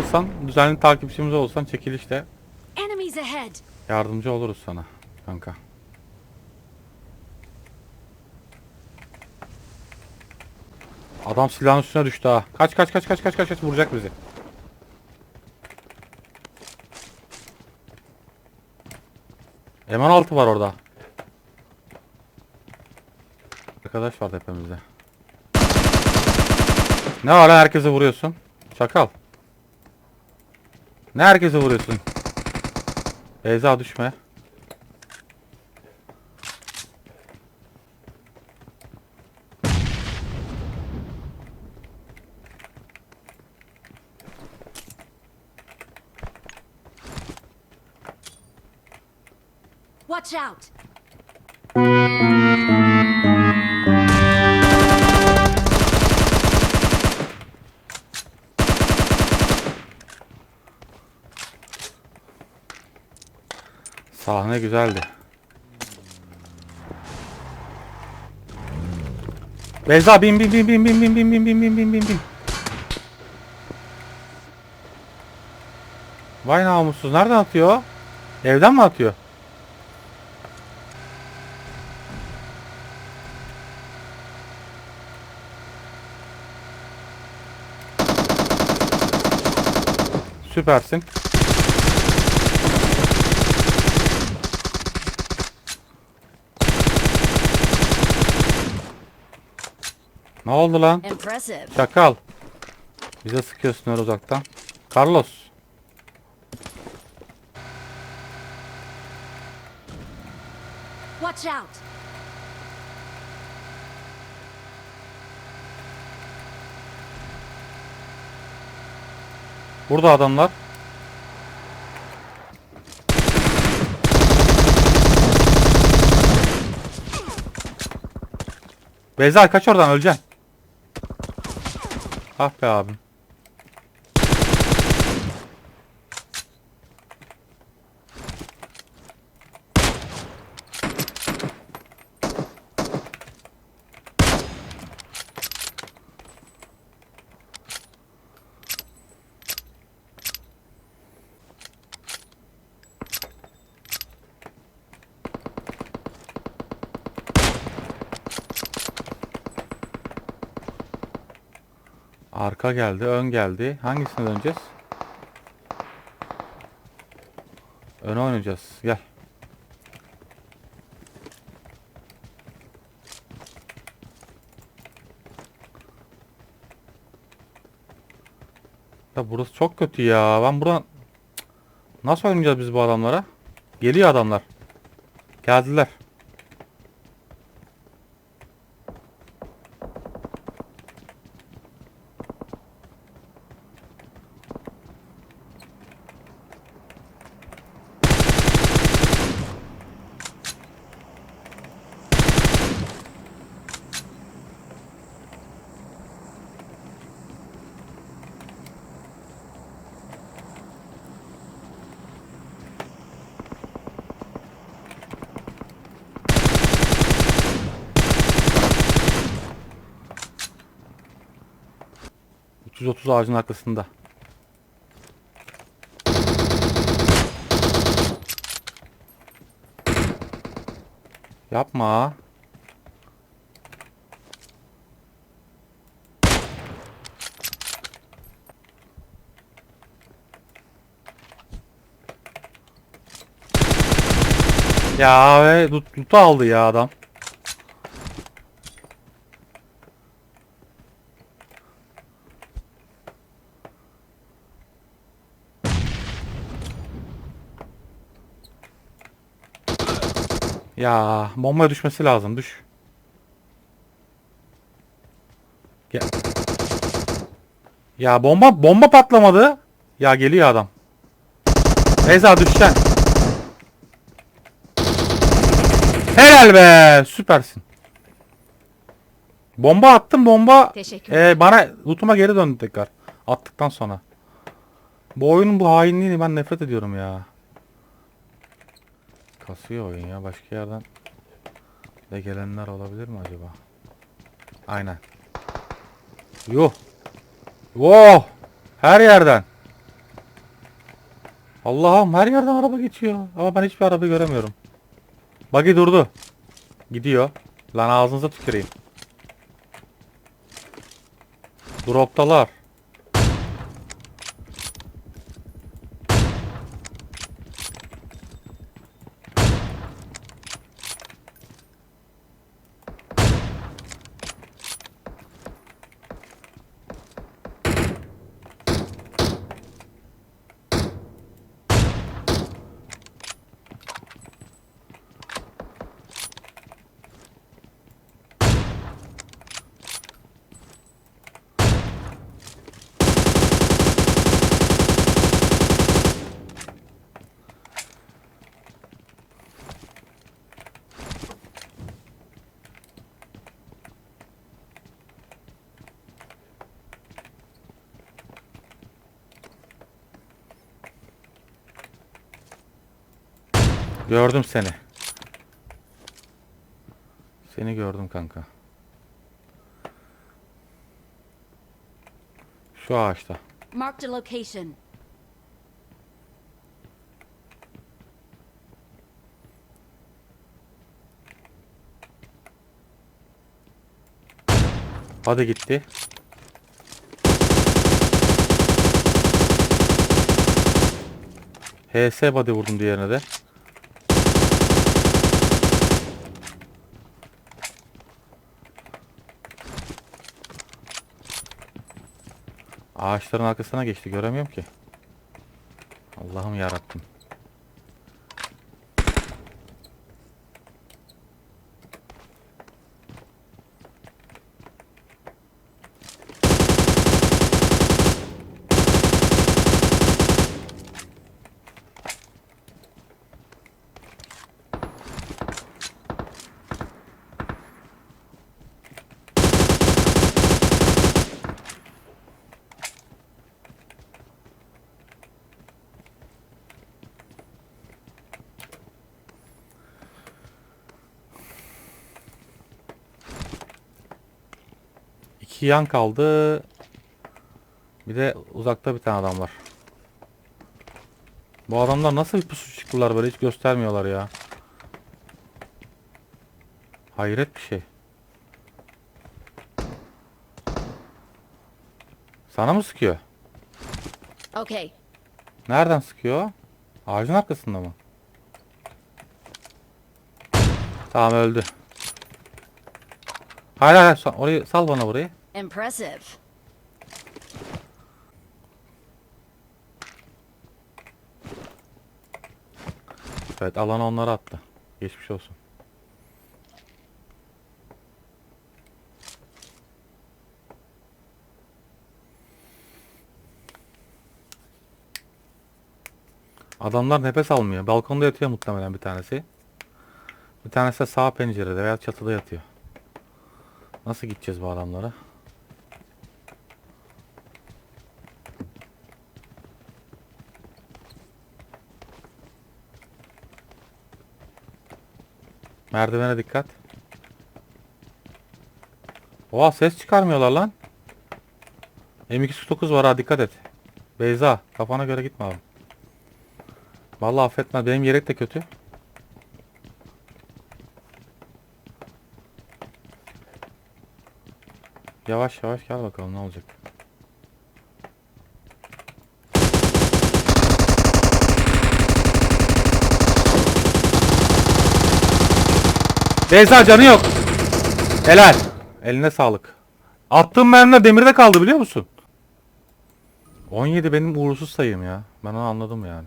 olursan, düzenli takipçimiz olursan çekilişte yardımcı oluruz sana kanka. Adam silahın üstüne düştü ha. Kaç kaç kaç kaç kaç kaç kaç vuracak bizi. M16 var orada. Arkadaş var tepemizde. Ne var lan herkese vuruyorsun? Çakal. Ne herkese vuruyorsun? Beyza düşme. Watch out! Sahne güzeldi. Beyza bin bin bin bin bin bin bin bin bin bin bin bin bin. Vay namussuz nereden atıyor? Evden mi atıyor? Süpersin. Ne oldu lan? Impressive. Çakal. Bize sıkıyorsun öyle uzaktan. Carlos. Watch out! Burada adamlar. Beyza kaç oradan öleceksin. Ah be abim. Arka geldi, ön geldi. Hangisine döneceğiz? Öne oynayacağız. Gel. Ya burası çok kötü ya. Ben buradan nasıl oynayacağız biz bu adamlara? Geliyor adamlar. Geldiler. ...330 ağacın arkasında. Yapma. Ya ve tut, tutu aldı ya adam. Ya bombaya düşmesi lazım. Düş. Gel. Ya bomba bomba patlamadı. Ya geliyor adam. Beyza düşeceksin. Helal be. Süpersin. Bomba attım bomba. Ee, bana lootuma geri döndü tekrar. Attıktan sonra. Bu oyunun bu hainliğini ben nefret ediyorum ya. Kasıyor oyun ya. Başka yerden de gelenler olabilir mi acaba? Aynen. Yuh. Wow. Her yerden. Allah'ım her yerden araba geçiyor. Ama ben hiçbir araba göremiyorum. Buggy durdu. Gidiyor. Lan ağzınıza tüküreyim. Droptalar. Gördüm seni. Seni gördüm kanka. Şu ağaçta. Marked a location. Hadi gitti. HS body vurdum diğerine de. Ağaçların arkasına geçti göremiyorum ki. Allah'ım yarabbim. İki yan kaldı. Bir de uzakta bir tane adam var. Bu adamlar nasıl bir pusu çıktılar böyle hiç göstermiyorlar ya. Hayret bir şey. Sana mı sıkıyor? Okay. Nereden sıkıyor? Ağacın arkasında mı? Tamam öldü. Hayır hayır orayı sal bana burayı. Impressive. Evet alanı onlara attı. Geçmiş olsun. Adamlar nefes almıyor. Balkonda yatıyor muhtemelen bir tanesi. Bir tanesi de sağ pencerede veya çatıda yatıyor. Nasıl gideceğiz bu adamlara? Merdivene dikkat. Oha ses çıkarmıyorlar lan. M249 var ha dikkat et. Beyza kafana göre gitme abi. Vallahi affetme benim yelek de kötü. Yavaş yavaş gel bakalım ne olacak. Beyza canı yok. Helal. Eline sağlık. Attığım mermiler demirde kaldı biliyor musun? 17 benim uğursuz sayım ya. Ben onu anladım yani.